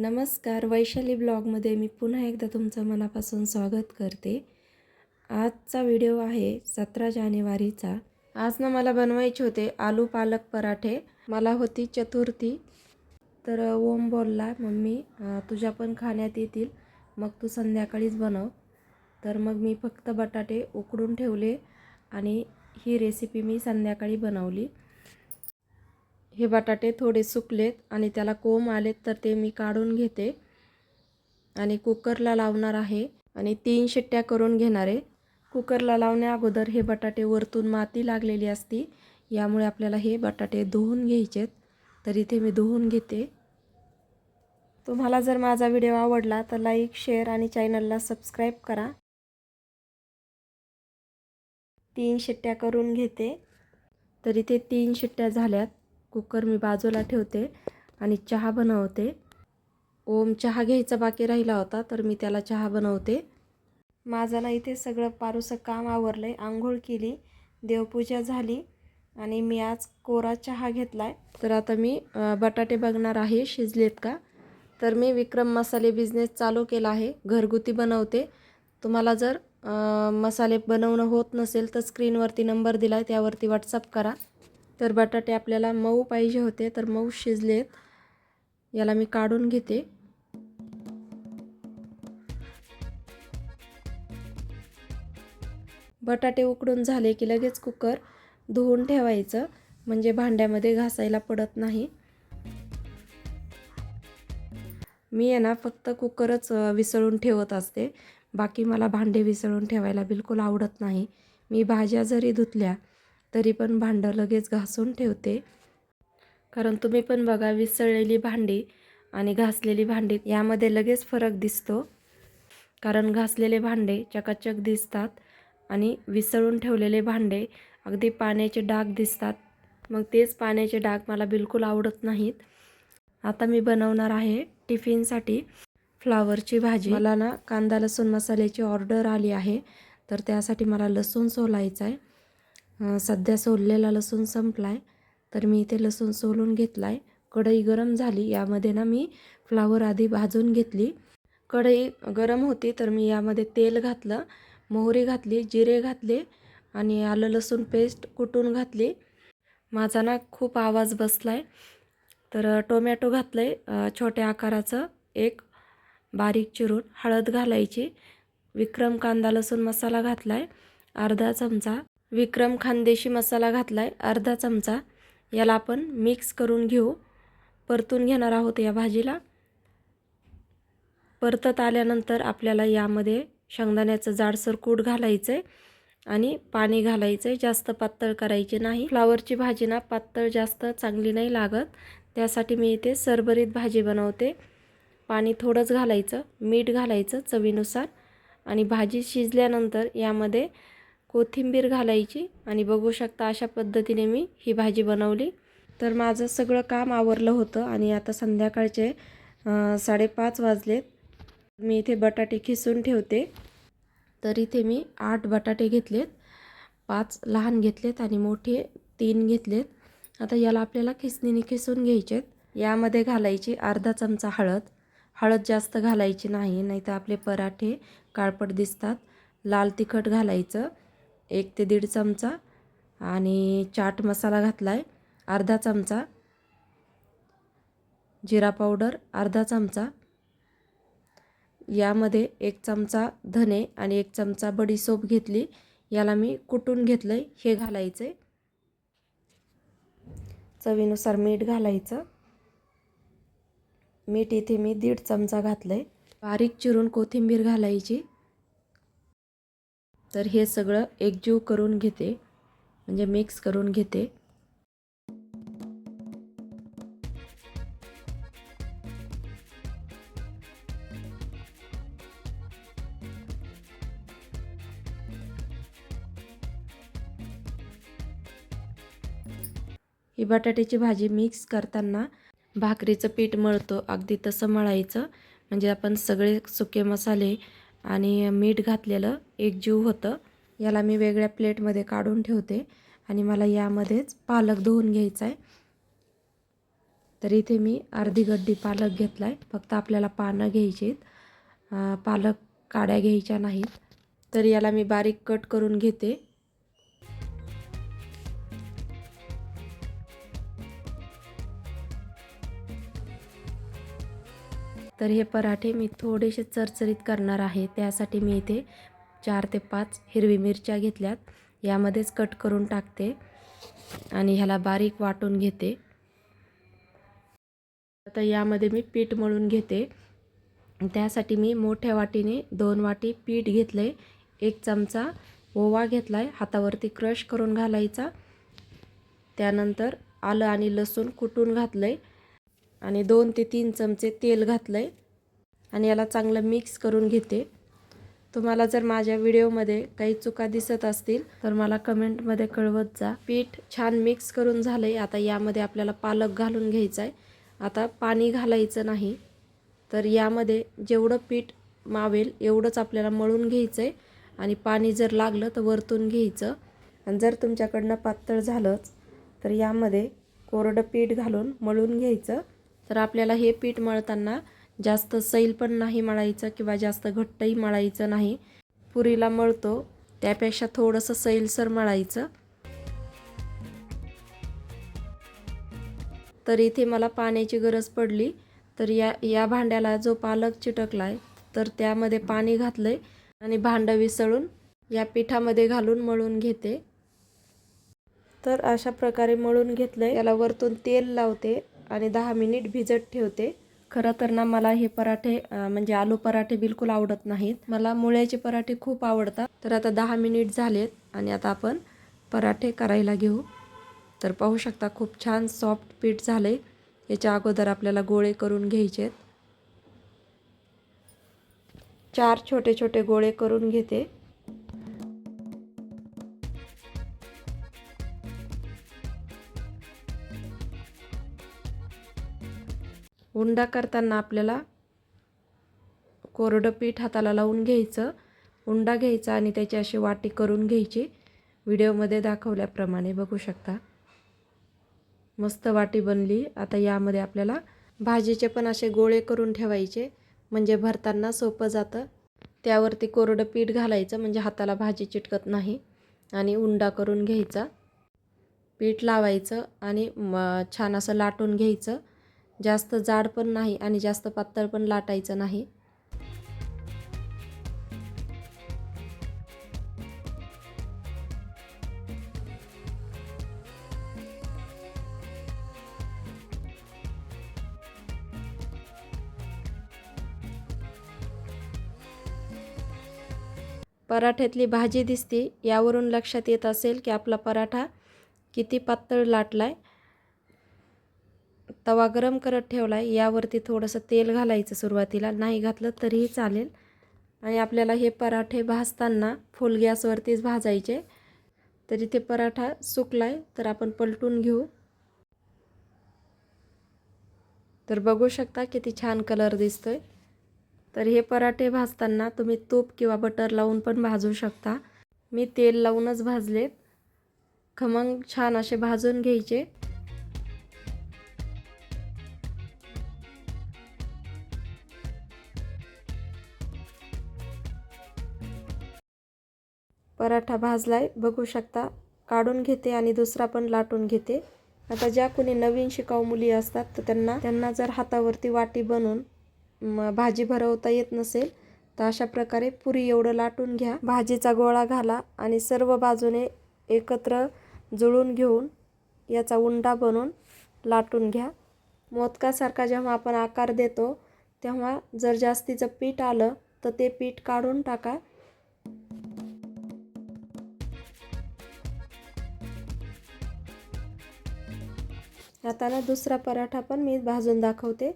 नमस्कार वैशाली ब्लॉगमध्ये मी पुन्हा एकदा तुमचं मनापासून स्वागत करते. आजचा व्हिडिओ आहे सतरा जानेवारीचा. आज ना मला बनवायचे होते आलू पालक पराठे. मला होती चतुर्थी. तर ओम बोलला मम्मी तुझ्या पण खाण्यात येतील. मग तू संध्याकाळीच बनव. तर मग मी फक्त बटाटे उकडून ठेवले आणि ही रेसिपी मी संध्याकाळी बनवली. हे बटाटे थोडे सुकलेत आणि त्याला कोंब आलेत तर ते मी काढून घेते. आणि कुकरला लावणार आहे आणि तीन शिट्ट्या करून घेणार आहे. कुकरला लावण्या अगोदर हे बटाटे वरतून माती लागलेली असती यामुळे आपल्याला हे बटाटे धुवून घ्यायचेत. तर इथे मी धुवून घेते. तुम्हाला जर माझा व्हिडिओ आवडला तर लाईक शेअर आणि चॅनलला सबस्क्राईब करा. तीन शिट्ट्या करून घेते. तर इथे तीन शिट्ट्या झाल्यात. कुकर मी बाजूला ठेवते आणि चहा बनवते. ओम चहा घ्यायचा बाकी राहिला होता तर मी त्याला चहा बनवते. माझं ना इथे सगळं पारूसं काम आवरलं आहे आंघोळ केली देवपूजा झाली आणि मी आज कोरा चहा घेतला आहे तर आता मी बटाटे बघणार आहे शिजलेत का? तर मी विक्रम मसाले बिझनेस चालू केला आहे घरगुती बनवते. तुम्हाला जर मसाले बनवणं होत नसेल तर स्क्रीनवरती नंबर दिला आहे त्यावरती व्हॉट्सअप करा. तर बटाटे आपल्याला मऊ पाहिजे होते तर मऊ शिजलेत याला मी काढून घेते. बटाटे उकडून झाले की लगेच कुकर धुवून ठेवायचं म्हणजे भांड्यामध्ये घासायला पडत नाही. मी आहे ना फक्त कुकरच विसळून ठेवत असते. बाकी मला भांडे विसळून ठेवायला बिलकुल आवडत नाही. मी भाज्या जरी धुतल्या तरी पण भांडं लगेच घासून ठेवते. कारण तुम्ही पण बघा विसळलेली भांडी आणि घासलेली भांडी यामध्ये लगेच फरक दिसतो. कारण घासलेले भांडे चकाचक दिसतात आणि विसळून ठेवलेले भांडे अगदी पाण्याचे डाग दिसतात. मग तेच पाण्याचे डाग मला बिलकुल आवडत नाहीत. आता मी बनवणार आहे टिफिनसाठी फ्लावरची भाजी. मला ना कांदा लसूण मसाल्याची ऑर्डर आली आहे तर त्यासाठी मला लसूण सोलायचा आहे. सध्या सोललेला लसूण संपला आहे तर मी इथे लसूण सोलून घेतला आहे कढई गरम झाली यामध्ये ना मी फ्लावर आधी भाजून घेतली. कढई गरम होती तर मी यामध्ये तेल घातलं मोहरी घातली जिरे घातले आणि आलं लसूण पेस्ट कुटून घातली. माझा ना खूप आवाज बसला आहे तर टोमॅटो घातलं आहे छोट्या आकाराचं एक बारीक चिरून. हळद घालायची विक्रम कांदा लसूण मसाला घातला आहे अर्धा चमचा. विक्रम खानदेशी मसाला घातला आहे अर्धा चमचा. याला आपण मिक्स करून घेऊ. परतून घेणार आहोत या भाजीला. परतत आल्यानंतर आपल्याला यामध्ये शेंगदाण्याचं जाडसर कूट घालायचं आहे आणि पाणी घालायचं आहे जास्त पातळ करायचे नाही. फ्लावरची भाजी ना पातळ जास्त चांगली नाही लागत. त्यासाठी मी इथे सरभरीत भाजी बनवते. पाणी थोडंच घालायचं मीठ घालायचं चवीनुसार. आणि भाजी शिजल्यानंतर यामध्ये कोथिंबीर घालायची आणि बघू शकता अशा पद्धतीने मी ही भाजी बनवली. तर माझं सगळं काम आवरलं होतं आणि आता संध्याकाळचे साडेपाच वाजलेत मी इथे बटाटे खिसून ठेवते. तर इथे मी आठ बटाटे घेतलेत पाच लहान घेतलेत आणि मोठे तीन घेतलेत. आता याला आपल्याला खिसणीने खिसून घ्यायचेत. यामध्ये घालायची अर्धा चमचा हळद. हळद जास्त घालायची नाही नाही तर आपले पराठे काळपट दिसतात. लाल तिखट घालायचं. एक ते दीड चमचा आणि चाट मसाला घातला आहे अर्धा चमचा. जिरा पावडर अर्धा चमचा. यामध्ये एक चमचा धने आणि एक चमचा बडीसोप घेतली. याला मी कुटून घेतलं आहे हे घालायचं आहे चवीनुसार मीठ घालायचं. मीठ इथे मी दीड चमचा घातलं आहे बारीक चिरून कोथिंबीर घालायची. तर हे सगळं एकजीव करून घेते म्हणजे मिक्स करून घेते. ही बटाट्याची भाजी मिक्स करताना भाकरीचं पीठ मळतो अगदी तसं मळायचं. म्हणजे आपण सगळे सुके मसाले आणि मीठ घातलेलं एकजीव होतं. याला मी वेगळ्या प्लेटमध्ये काढून ठेवते आणि मला यामध्येच पालक धुवून घ्यायचा आहे तर इथे मी अर्धी गड्डी पालक घेतला आहे फक्त आपल्याला पानं घ्यायची आहेत पालक काड्या घ्यायच्या नाहीत. तर याला मी बारीक कट करून घेते. तर हे पराठे मी थोडेसे चरचरीत करणार आहे. त्यासाठी मी इथे चार ते पाच हिरवी मिरच्या घेतल्यात. यामध्येच कट करून टाकते आणि ह्याला बारीक वाटून घेते. आता यामध्ये मी पीठ मळून घेते. त्यासाठी मी मोठ्या वाटीने दोन वाटी पीठ घेतले एक चमचा ओवा घेतला आहे हातावरती क्रश करून घालायचा. त्यानंतर आलं आणि लसूण कुटून घातलं आहे आणि दोन ते तीन चमचे तेल घातलं आहे आणि याला चांगलं मिक्स करून घेते. तुम्हाला जर माझ्या व्हिडिओमध्ये काही चुका दिसत असतील तर मला कमेंटमध्ये कळवत जा. पीठ छान मिक्स करून झालं आहे आता यामध्ये आपल्याला पालक घालून घ्यायचा आहे आता पाणी घालायचं नाही. तर यामध्ये जेवढं पीठ मावेल एवढंच आपल्याला मळून घ्यायचं आहे आणि पाणी जर लागलं तर वरतून घ्यायचं. आणि जर तुमच्याकडनं पातळ झालंच तर यामध्ये कोरडं पीठ घालून मळून घ्यायचं. तर आपल्याला हे पीठ मळताना जास्त सैल पण नाही मळायचं किंवा जास्त घट्टही मळायचं नाही. पुरीला मळतो त्यापेक्षा थोडंसं सैलसर मळायचं. तर इथे मला पाण्याची गरज पडली. तर या या भांड्याला जो पालक चिटकला आहे तर त्यामध्ये पाणी घातलं आहे आणि भांडं विसळून या पिठामध्ये घालून मळून घेते. तर अशा प्रकारे मळून घेतलं आहे याला वरतून तेल लावते. आणि दहा मिनिट भिजत ठेवते. खरं तर ना मला हे पराठे म्हणजे आलू पराठे बिलकुल आवडत नाहीत. मला मुळ्याचे पराठे खूप आवडतात. तर आता दहा मिनिट झालेत आणि आता आपण पराठे करायला घेऊ. तर पाहू शकता खूप छान सॉफ्ट पीठ झाले याच्या अगोदर आपल्याला गोळे करून घ्यायचे चार छोटे छोटे गोळे करून घेते. उंडा करताना आपल्याला कोरडं पीठ हाताला लावून घ्यायचं उंडा घ्यायचा आणि त्याची अशी वाटी करून घ्यायची. व्हिडिओमध्ये दाखवल्याप्रमाणे बघू शकता. मस्त वाटी बनली. आता यामध्ये आपल्याला भाजीचे पण असे गोळे करून ठेवायचे. म्हणजे भरताना सोपं जातं. त्यावरती कोरडं पीठ घालायचं. म्हणजे हाताला भाजी चिटकत नाही. आणि उंडा करून घ्यायचा. पीठ लावायचं आणि म छान असं लाटून घ्यायचं. जास्त जाड पण नाही आणि जास्त पातळ पण लाटायचं नाही. पराठ्यातली भाजी दिसते. यावरून लक्षात येत असेल की आपला पराठा किती पातळ लाटला आहे तवा गरम करत ठेवला आहे यावरती थोडंसं तेल घालायचं सुरुवातीला. नाही घातलं तरीही चालेल. आणि आपल्याला हे पराठे भाजताना फुल गॅसवरतीच भाजायचे. तर इथे पराठा सुकला आहे तर आपण पलटून घेऊ. तर बघू शकता किती छान कलर दिसतोय. तर हे पराठे भाजताना तुम्ही तूप किंवा बटर लावून पण भाजू शकता. मी तेल लावूनच भाजलेत. खमंग छान असे भाजून घ्यायचे. पराठा भाजलाय बघू शकता. काढून घेते आणि दुसरा पण लाटून घेते. आता ज्या कोणी नवीन शिकाऊ मुली असतात तर त्यांना त्यांना जर हातावरती वाटी बनवून भाजी भरवता येत नसेल तर अशा प्रकारे पुरी एवढं लाटून घ्या. भाजीचा गोळा घाला आणि सर्व बाजूने एकत्र जुळून घेऊन याचा उंडा बनवून लाटून घ्या. मोदकासारखा जेव्हा आपण आकार देतो तेव्हा जर जास्तीचं पीठ आलं तर ते पीठ काढून टाका. आता ना दुसरा पराठा पण मी भाजून दाखवते.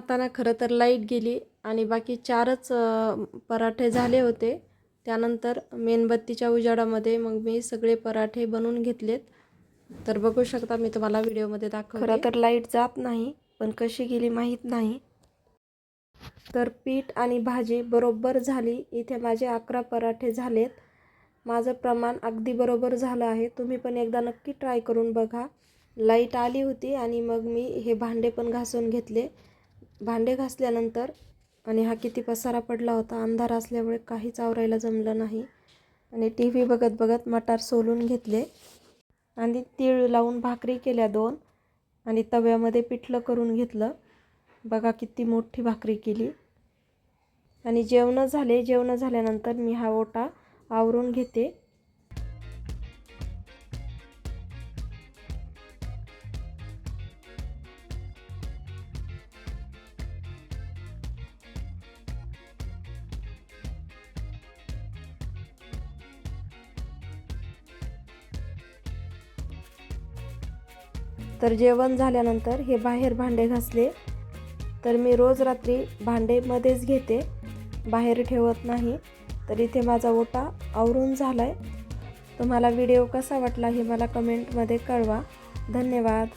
खाताना खरं तर लाइट गेली आणि बाकी चारच पराठे झाले होते. त्यानंतर मेणबत्तीच्या उजाडामध्ये मग मी सगळे पराठे बनवून घेतलेत. तर बघू शकता मी तुम्हाला व्हिडिओमध्ये दाखव खरं तर लाइट जात नाही पण कशी गेली माहीत नाही. तर पीठ आणि भाजी बरोबर झाली. इथे माझे अकरा पराठे झालेत. माझं प्रमाण अगदी बरोबर झालं आहे. तुम्ही पण एकदा नक्की ट्राय करून बघा. लाइट आली होती आणि मग मी हे भांडे पण घासून घेतले. भांडे घासल्यानंतर आणि हा किती पसारा पडला होता अंधार असल्यामुळे काहीच आवरायला जमलं नाही. आणि टी व्ही बघत बघत मटार सोलून घेतले. आणि तीळ लावून भाकरी केल्या दोन. आणि तव्यामध्ये पिठलं करून घेतलं. बघा किती मोठी भाकरी केली. आणि जेवणं झाले. जेवणं झाल्यानंतर मी हा ओटा आवरून घेते. तर जेवण झाल्यानंतर हे बाहेर भांडे घासले. तर मी रोज रात्री भांडेमध्येच घेते. बाहेर ठेवत नाही. तर इथे माझा ओटा आवरून झाला आहे तुम्हाला व्हिडिओ कसा वाटला हे मला कमेंटमध्ये कळवा. धन्यवाद.